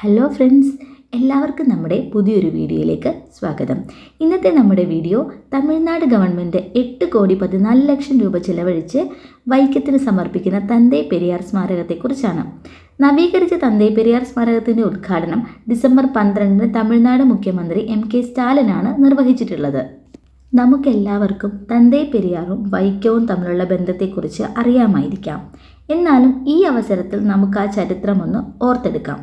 Hello friends എല്ലാവർക്കും നമ്മുടെ പുതിയൊരു വീഡിയോയിലേക്ക് സ്വാഗതം. ഇന്നത്തെ നമ്മുടെ വീഡിയോ തമിഴ്നാട് ഗവൺമെന്റ് എട്ട് കോടി പതിനാല് ലക്ഷം രൂപ ചിലവഴിച്ച് വൈക്കത്തിന് സമർപ്പിക്കുന്ന തന്തേ പെരിയാർ സ്മാരകത്തെക്കുറിച്ചാണ്. നവീകരിച്ച തന്തേ പെരിയാർ സ്മാരകത്തിന്റെ ഉദ്ഘാടനം ഡിസംബർ പന്ത്രണ്ടിന് തമിഴ്നാട് മുഖ്യമന്ത്രി എം കെ സ്റ്റാലിനാണ് നിർവഹിച്ചിട്ടുള്ളത്. നമുക്കെല്ലാവർക്കും തന്തേ പെരിയാറും വൈക്കവും തമ്മിലുള്ള ബന്ധത്തെക്കുറിച്ച് അറിയാമായിരിക്കാം. എന്നാലും ഈ അവസരത്തിൽ നമുക്ക് ആ ചരിത്രമൊന്ന് ഓർത്തെടുക്കാം.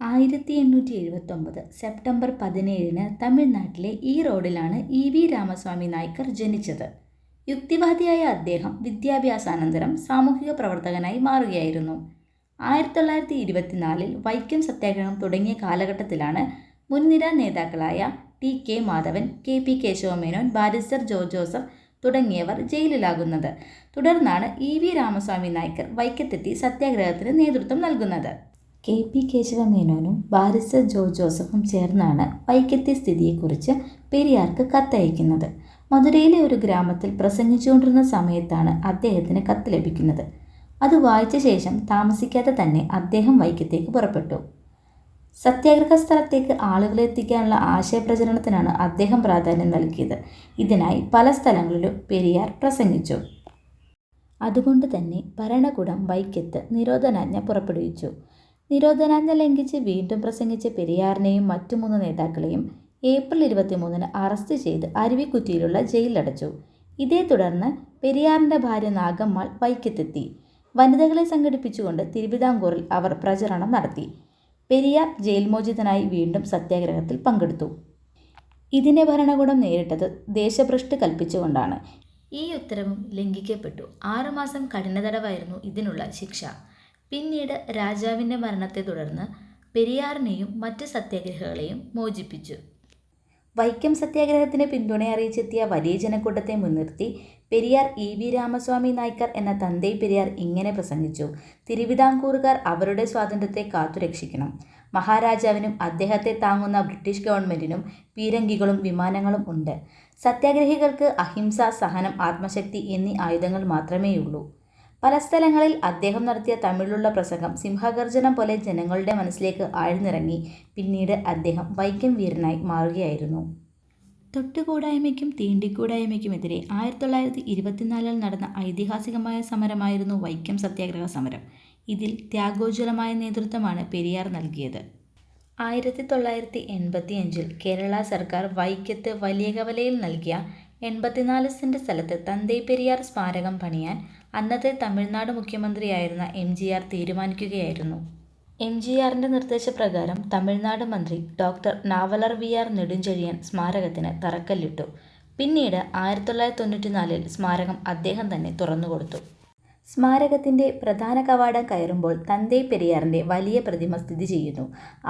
ആയിരത്തി എണ്ണൂറ്റി എഴുപത്തൊമ്പത് സെപ്റ്റംബർ പതിനേഴിന് തമിഴ്നാട്ടിലെ ഈ റോഡിലാണ് ഇ വി രാമസ്വാമി നായ്ക്കർ ജനിച്ചത്. യുക്തിവാദിയായ അദ്ദേഹം വിദ്യാഭ്യാസാനന്തരം സാമൂഹിക പ്രവർത്തകനായി മാറുകയായിരുന്നു. ആയിരത്തി തൊള്ളായിരത്തി ഇരുപത്തിനാലിൽ വൈക്കം സത്യാഗ്രഹം തുടങ്ങിയ കാലഘട്ടത്തിലാണ് മുൻനിര നേതാക്കളായ T K Madhavan K P Kesava Menon barrister ജോ ജോസഫ് തുടങ്ങിയവർ ജയിലിലാകുന്നത്. തുടർന്നാണ് ഇ വി രാമസ്വാമി നായ്ക്കർ വൈക്കത്തെത്തി സത്യാഗ്രഹത്തിന് നേതൃത്വം നൽകുന്നത്. കെ പി കേശവമേനോനും ബാരിസ്റ്റർ ജോ ജോസഫും ചേർന്നാണ് വൈക്കത്തെ സ്ഥിതിയെക്കുറിച്ച് പെരിയാർക്ക് കത്തയക്കുന്നത്. മധുരയിലെ ഒരു ഗ്രാമത്തിൽ പ്രസംഗിച്ചുകൊണ്ടിരുന്ന സമയത്താണ് അദ്ദേഹത്തിന് കത്ത് ലഭിക്കുന്നത്. അത് വായിച്ച ശേഷം താമസിക്കാതെ തന്നെ അദ്ദേഹം വൈക്കത്തേക്ക് പുറപ്പെട്ടു. സത്യാഗ്രഹ സ്ഥലത്തേക്ക് ആളുകളെ എത്തിക്കാനുള്ള ആശയപ്രചരണത്തിനാണ് അദ്ദേഹം പ്രാധാന്യം നൽകിയത്. ഇതിനായി പല സ്ഥലങ്ങളിലും പെരിയാർ പ്രസംഗിച്ചു. അതുകൊണ്ട് തന്നെ ഭരണകൂടം വൈക്കത്ത് നിരോധനാജ്ഞ പുറപ്പെടുവിച്ചു. നിരോധനാജ്ഞ ലംഘിച്ച് വീണ്ടും പ്രസംഗിച്ച പെരിയാറിനെയും മറ്റു മൂന്ന് നേതാക്കളെയും ഏപ്രിൽ ഇരുപത്തിമൂന്നിന് അറസ്റ്റ് ചെയ്ത് അരുവിക്കുറ്റിയിലുള്ള ജയിലിലടച്ചു. ഇതേ തുടർന്ന് പെരിയാറിന്റെ ഭാര്യ നാഗമ്മാൾ വൈക്കത്തെത്തി. വനിതകളെ സംഘടിപ്പിച്ചുകൊണ്ട് തിരുവിതാംകൂറിൽ അവർ പ്രചരണം നടത്തി. പെരിയാർ ജയിൽ മോചിതനായി വീണ്ടും സത്യാഗ്രഹത്തിൽ പങ്കെടുത്തു. ഇതിനെ ഭരണകൂടം നേരിട്ടത് ദേശഭ്രഷ്ട് കൽപ്പിച്ചുകൊണ്ടാണ്. ഈ ഉത്തരവും ലംഘിക്കപ്പെട്ടു. ആറുമാസം കഠിനതടവായിരുന്നു ഇതിനുള്ള ശിക്ഷ. പിന്നീട് രാജാവിന്റെ മരണത്തെ തുടർന്ന് പെരിയാറിനെയും മറ്റ് സത്യാഗ്രഹികളെയും മോചിപ്പിച്ചു. വൈക്കം സത്യാഗ്രഹത്തിന് പിന്തുണ അറിയിച്ചെത്തിയ വലിയ ജനക്കൂട്ടത്തെ മുൻനിർത്തി പെരിയാർ ഇ വി രാമസ്വാമി നായ്ക്കർ എന്ന തന്തൈ പെരിയാർ ഇങ്ങനെ പ്രസംഗിച്ചു. തിരുവിതാംകൂറുകാർ അവരുടെ സ്വാതന്ത്ര്യത്തെ കാത്തുരക്ഷിക്കണം മഹാരാജാവിനും അദ്ദേഹത്തെ താങ്ങുന്ന ബ്രിട്ടീഷ് ഗവൺമെന്റിനും പീരങ്കികളും വിമാനങ്ങളും ഉണ്ട്. സത്യാഗ്രഹികൾക്ക് അഹിംസ സഹനം ആത്മശക്തി എന്നീ ആയുധങ്ങൾ മാത്രമേയുള്ളൂ. പല സ്ഥലങ്ങളിൽ അദ്ദേഹം നടത്തിയ തമിഴിലുള്ള പ്രസംഗം സിംഹഗർജനം പോലെ ജനങ്ങളുടെ മനസ്സിലേക്ക് ആഴ്ന്നിറങ്ങി. പിന്നീട് അദ്ദേഹം വൈക്കം വീരനായി മാറുകയായിരുന്നു. തൊട്ടുകൂടായ്മയ്ക്കും തീണ്ടിക്കൂടായ്മയ്ക്കുമെതിരെ ആയിരത്തി തൊള്ളായിരത്തി ഇരുപത്തിനാലിൽ നടന്ന ഐതിഹാസികമായ സമരമായിരുന്നു വൈക്കം സത്യാഗ്രഹ സമരം. ഇതിൽ ത്യാഗോജ്വലമായ നേതൃത്വമാണ് പെരിയാർ നൽകിയത്. ആയിരത്തി തൊള്ളായിരത്തി എൺപത്തി അഞ്ചിൽ കേരള സർക്കാർ വൈക്കത്ത് വലിയ കവലയിൽ നൽകിയ എൺപത്തിനാല് സെന്റ് സ്ഥലത്ത് തന്തൈ പെരിയാർ സ്മാരകം പണിയാൻ അന്നത്തെ തമിഴ്നാട് മുഖ്യമന്ത്രിയായിരുന്ന എം ജി ആർ തീരുമാനിക്കുകയായിരുന്നു. എം ജി ആറിന്റെ നിർദ്ദേശപ്രകാരം തമിഴ്നാട് മന്ത്രി doctor Navalar V R Nedunchezhiyan സ്മാരകത്തിന് തറക്കല്ലിട്ടു. പിന്നീട് ആയിരത്തി തൊള്ളായിരത്തി തൊണ്ണൂറ്റിനാലിൽ സ്മാരകം അദ്ദേഹം തന്നെ തുറന്നുകൊടുത്തു. സ്മാരകത്തിന്റെ പ്രധാന കവാടം കയറുമ്പോൾ തന്തേ പെരിയാറിന്റെ വലിയ പ്രതിമ സ്ഥിതി ചെയ്യുന്നു.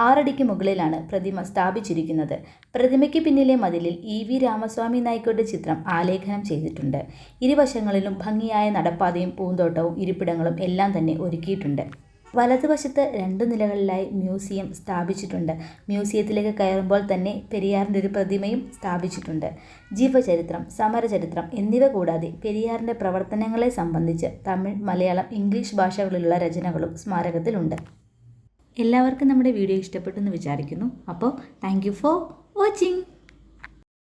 ആറടിക്ക് മുകളിലാണ് പ്രതിമ സ്ഥാപിച്ചിരിക്കുന്നത്. പ്രതിമയ്ക്ക് പിന്നിലെ മതിലിൽ ഇ വി രാമസ്വാമി നായ്ക്കോട്ടെ ചിത്രം ആലേഖനം ചെയ്തിട്ടുണ്ട്. ഇരുവശങ്ങളിലും ഭംഗിയായ നടപ്പാതയും പൂന്തോട്ടവും ഇരിപ്പിടങ്ങളും എല്ലാം തന്നെ ഒരുക്കിയിട്ടുണ്ട്. വലതുവശത്ത് രണ്ട് നിലകളിലായി മ്യൂസിയം സ്ഥാപിച്ചിട്ടുണ്ട്. മ്യൂസിയത്തിലേക്ക് കയറുമ്പോൾ തന്നെ പെരിയാറിന്റെ ഒരു പ്രതിമയും സ്ഥാപിച്ചിട്ടുണ്ട്. ജീവചരിത്രം സമരചരിത്രം എന്നിവ കൂടാതെ പെരിയാറിന്റെ പ്രവർത്തനങ്ങളെ സംബന്ധിച്ച് തമിഴ് മലയാളം ഇംഗ്ലീഷ് ഭാഷകളിലുള്ള രചനകളും സ്മാരകത്തിലുണ്ട്. എല്ലാവർക്കും നമ്മുടെ വീഡിയോ ഇഷ്ടപ്പെട്ടു എന്ന് വിചാരിക്കുന്നു. അപ്പോൾ താങ്ക് ഫോർ വാച്ചിങ്